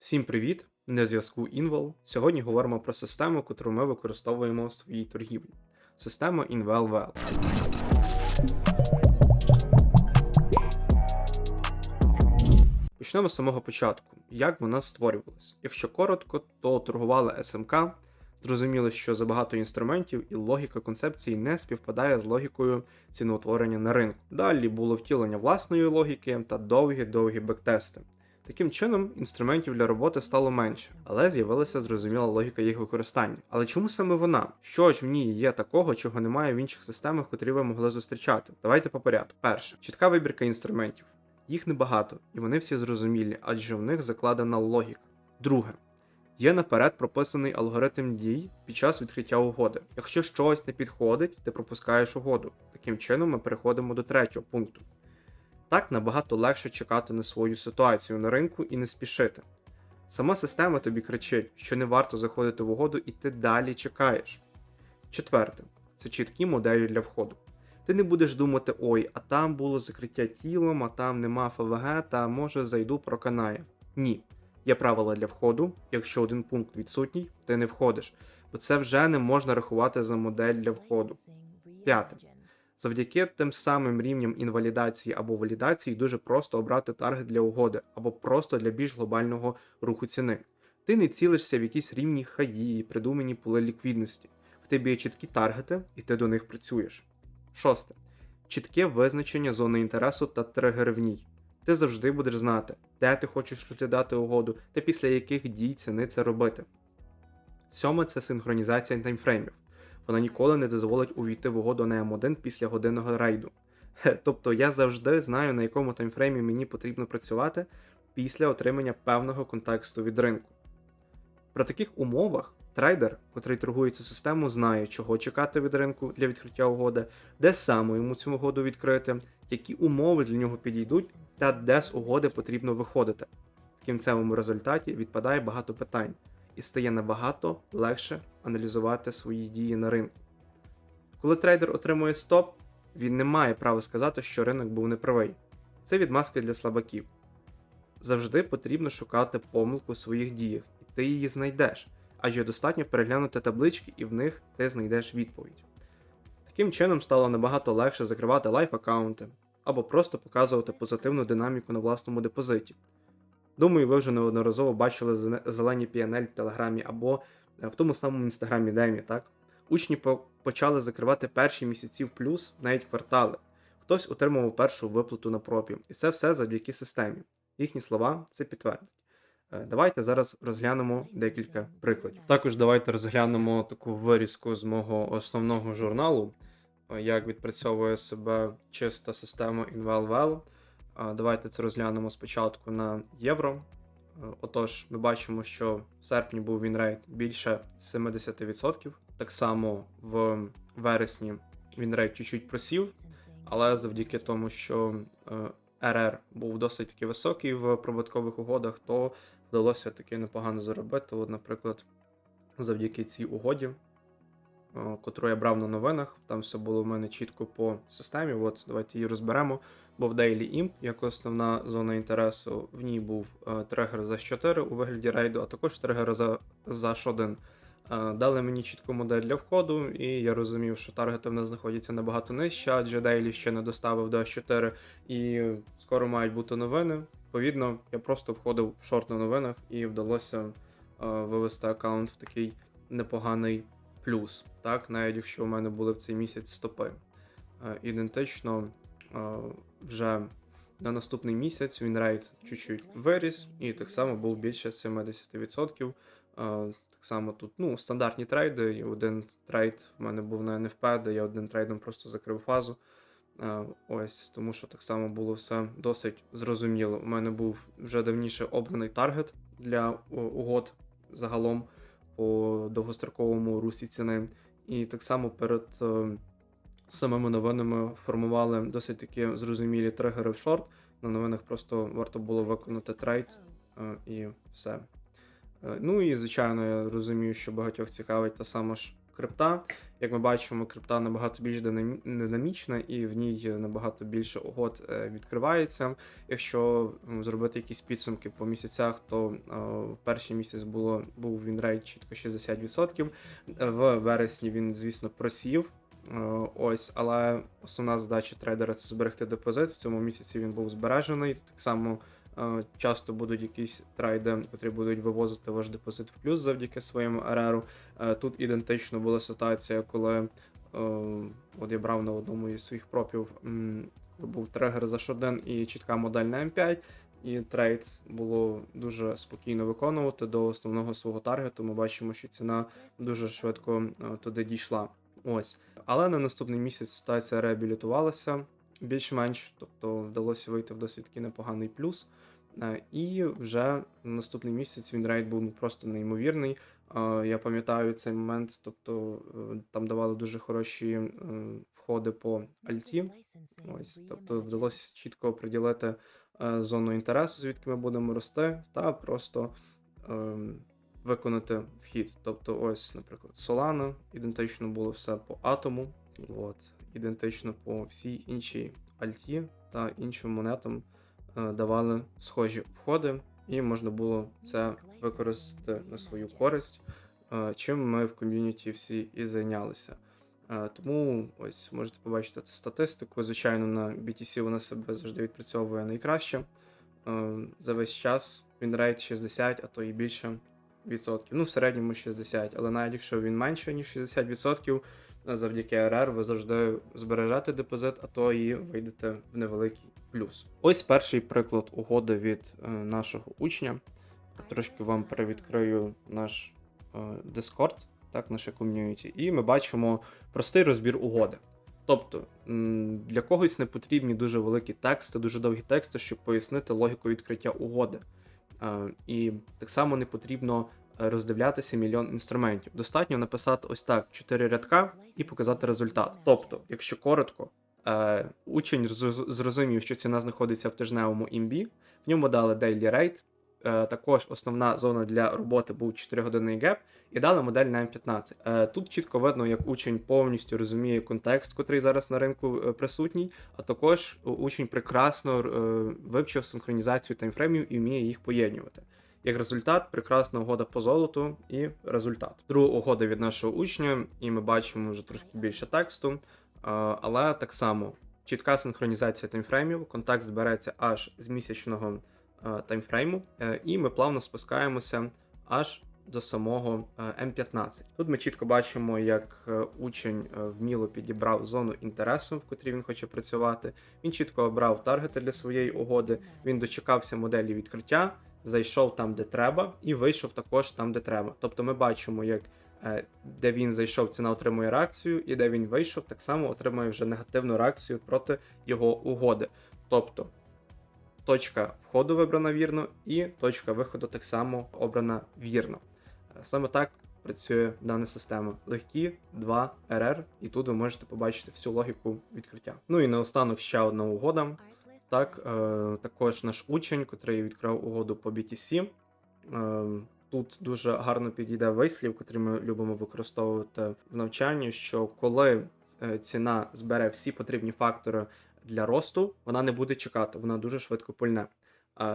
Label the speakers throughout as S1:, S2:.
S1: Всім привіт! На зв'язку Інвол. Сьогодні говоримо про систему, яку ми використовуємо в своїй торгівлі. Система InValWell. Почнемо з самого початку. Як вона створювалась? Якщо коротко, то торгували СМК. Зрозуміло, що забагато інструментів і логіка концепції не співпадає з логікою ціноутворення на ринку. Далі було втілення власної логіки та довгі-довгі бектести. Таким чином, інструментів для роботи стало менше, але з'явилася зрозуміла логіка їх використання. Але чому саме вона? Що ж в ній є такого, чого немає в інших системах, котрі ви могли зустрічати? Давайте по порядку. Перше, чітка вибірка інструментів. Їх небагато, і вони всі зрозумілі, адже в них закладена логіка. Друге, є наперед прописаний алгоритм дій під час відкриття угоди. Якщо щось не підходить, ти пропускаєш угоду. Таким чином ми переходимо до третього пункту. Так набагато легше чекати на свою ситуацію на ринку і не спішити. Сама система тобі кричить, що не варто заходити в угоду, і ти далі чекаєш. Четверте це чіткі моделі для входу. Ти не будеш думати, ой, а там було закриття тілом, а там нема ФВГ, та може зайду проканає. Ні. Є правила для входу, якщо один пункт відсутній, ти не входиш, бо це вже не можна рахувати за модель для входу. П'яте. Завдяки тим самим рівням інвалідації або валідації дуже просто обрати таргет для угоди або просто для більш глобального руху ціни. Ти не цілишся в якісь рівні хаї, придумані поли ліквідності. В тебе є чіткі таргети, і ти до них працюєш. Шосте. Чітке визначення зони інтересу та тригери в ній. Ти завжди будеш знати, де ти хочеш розглядати угоду та після яких дій ціни це робити. Сьоме це синхронізація таймфреймів. Вона ніколи не дозволить увійти в угоду на М1 після годинного рейду. Тобто я завжди знаю, на якому таймфреймі мені потрібно працювати після отримання певного контексту від ринку. При таких умовах трейдер, котрий торгує цю систему, знає, чого чекати від ринку для відкриття угоди, де саме йому цю угоду відкрити, які умови для нього підійдуть, та де з угоди потрібно виходити. В кінцевому результаті відпадає багато питань і стає набагато легше аналізувати свої дії на ринку. Коли трейдер отримує стоп, він не має права сказати, що ринок був неправий. Це відмазка для слабаків. Завжди потрібно шукати помилку в своїх діях, і ти її знайдеш, адже достатньо переглянути таблички і в них ти знайдеш відповідь. Таким чином стало набагато легше закривати лайф аккаунти або просто показувати позитивну динаміку на власному депозиті. Думаю, ви вже неодноразово бачили зелені PNL в Телеграмі або е, в тому самому інстаграмі Демі, так? Учні почали закривати перші місяці в плюс, навіть квартали. Хтось отримував першу виплату на пропі. І це все завдяки системі. Їхні слова це підтвердять. Е, Давайте зараз розглянемо декілька прикладів. Також давайте розглянемо таку вирізку з мого основного журналу, е, як відпрацьовує себе чиста система InValWell. Давайте це розглянемо спочатку на євро. Е, Отож, ми бачимо, що в серпні був вінрейт більше 70%. Так само в вересні вінрейт чуть-чуть просів, але завдяки тому, що е, РР був досить таки високий в прибуткових угодах, то вдалося таки непогано заробити. От, наприклад, завдяки цій угоді, е, котру я брав на новинах, там все було в мене чітко по системі. От давайте її розберемо. Бо в Daily Imp, як основна зона інтересу, в ній був е, тригер за 4 у вигляді рейду, а також тригер за, за H1. Е, дали мені чітку модель для входу, і я розумів, що таргети в нас знаходяться набагато нижче, адже Daily ще не доставив до H4, і скоро мають бути новини. Відповідно, я просто входив в шорт на новинах і вдалося е, вивести аккаунт в такий непоганий плюс. Так, навіть якщо у мене були в цей місяць стопи. Ідентично вже на наступний місяць він рейд чуть-чуть виріс, і так само був більше 70%. Е, Так само тут ну, стандартні трейди. І один трейд в мене був на NFP, де я один трейдом просто закрив фазу. Ось, тому що так само було все досить зрозуміло. У мене був вже давніше обраний таргет для угод загалом по довгостроковому русі ціни. І так само перед е, самими новинами формували досить такі зрозумілі тригери в шорт. На новинах просто варто було виконати трейд е, і все. Е, Ну і звичайно, я розумію, що багатьох цікавить та сама ж крипта. Як ми бачимо, крипта набагато більш динамічна і в ній набагато більше угод е, відкривається. Якщо зробити якісь підсумки по місяцях, то в перший місяць було був вінрейт чітко 60%. В вересні він, звісно, просів. Е, Ось, але основна задача трейдера це зберегти депозит. В цьому місяці він був збережений. Так само е, часто будуть якісь трейди, які будуть вивозити ваш депозит в плюс завдяки своєму РРу. Е, Тут ідентично була ситуація, коли от я брав на одному із своїх пропів, був тригер за шоден і чітка модель на М5. І трейд було дуже спокійно виконувати до основного свого таргету. Ми бачимо, що ціна дуже швидко туди дійшла. Ось. Але на наступний місяць ситуація реабілітувалася більш-менш, тобто вдалося вийти в досить таки непоганий плюс. Е, І вже на наступний місяць він рейд був просто неймовірний. Е, Я пам'ятаю цей момент, тобто е, там давали дуже хороші входи по альті. Ось, тобто вдалося чітко приділити зону інтересу, звідки ми будемо рости, та просто ем, виконати вхід. Тобто, ось, наприклад, Solana, ідентично було все по атому, от, ідентично по всій іншій альті та іншим монетам е, давали схожі входи, і можна було це використати на свою користь, е, чим ми в ком'юніті всі і зайнялися. Е, Тому ось можете побачити цю статистику. Звичайно, на BTC вона себе завжди відпрацьовує найкраще. За весь час він рейд 60, а то і більше. Ну, в середньому 60, але навіть якщо він менше, ніж 60%, е, завдяки РР ви завжди збережете депозит, а то і вийдете в невеликий плюс. Ось перший приклад угоди від е, нашого учня. Трошки вам перевідкрию наш е, Discord, так, наше ком'юніті, і ми бачимо простий розбір угоди. Тобто для когось не потрібні дуже великі тексти, дуже довгі тексти, щоб пояснити логіку відкриття угоди. І так само не потрібно роздивлятися мільйон інструментів. Достатньо написати ось так: 4 рядка і показати результат. Тобто, якщо коротко, е, учень зрозумів, що ціна знаходиться в тижневому імбі, в ньому дали daily е, також основна зона для роботи був 4 годинний геп, і дали модель на М15. Е, Тут чітко видно, як учень повністю розуміє контекст, котрий зараз на ринку е, присутній, а також учень прекрасно вивчив синхронізацію таймфреймів і вміє їх поєднувати. Як результат, прекрасна угода по золоту і результат. Друга угода від нашого учня, і ми бачимо вже трошки більше тексту, але так само чітка синхронізація таймфреймів, контекст береться аж з місячного таймфрейму, е, і ми плавно спускаємося аж до самого е, М15. Тут ми чітко бачимо, як е, учень вміло підібрав зону інтересу, в котрій він хоче працювати. Він чітко обрав таргети для своєї угоди. Він дочекався моделі відкриття, зайшов там, де треба, і вийшов також там, де треба. Тобто, ми бачимо, як е, де він зайшов, ціна отримує реакцію, і де він вийшов, так само отримує вже негативну реакцію проти його угоди. Тобто точка входу вибрана вірно, і точка виходу так само обрана вірно. Е, Саме так працює дана система. Легкі 2 РР, і тут ви можете побачити всю логіку відкриття. Ну і наостанок ще одна угода. Так, е, також наш учень, котрий відкрив угоду по BTC. Е, тут дуже гарно підійде вислів, котрий ми любимо використовувати в навчанні, що коли е, ціна збере всі потрібні фактори для росту, вона не буде чекати, вона дуже швидко пульне.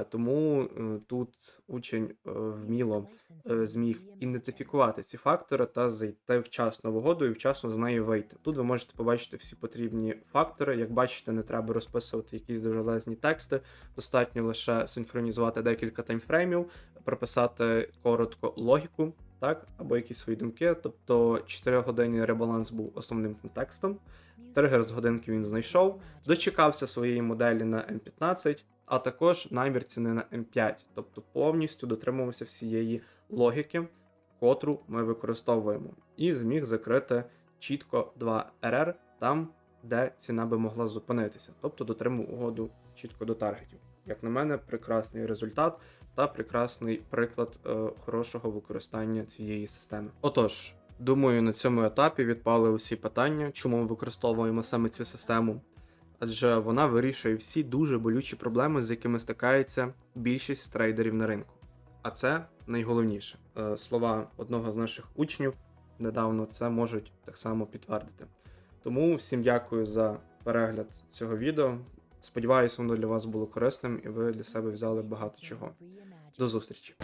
S1: Тому тут учень е, вміло е, зміг ідентифікувати ці фактори та зайти вчасно в угоду і вчасно з неї вийти. Тут ви можете побачити всі потрібні фактори. Як бачите, не треба розписувати якісь довжелезні тексти, достатньо лише синхронізувати декілька таймфреймів, прописати коротко логіку, так, або якісь свої думки. Тобто 4 годинний ребаланс був основним контекстом. Тригер з годинки він знайшов, дочекався своєї моделі на М15, а також намір ціни на М5, тобто повністю дотримувався всієї логіки, котру ми використовуємо, і зміг закрити чітко 2 РР там, де ціна би могла зупинитися, тобто дотримав угоду чітко до таргетів. Як на мене, прекрасний результат та прекрасний приклад е, хорошого використання цієї системи. Отож, думаю, на цьому етапі відпали усі питання, чому ми використовуємо саме цю систему. Адже вона вирішує всі дуже болючі проблеми, з якими стикається більшість трейдерів на ринку. А це найголовніше. Е, Слова одного з наших учнів: недавно, це можуть так само підтвердити. Тому всім дякую за перегляд цього відео. Сподіваюся, воно для вас було корисним і ви для себе взяли багато чого. До зустрічі!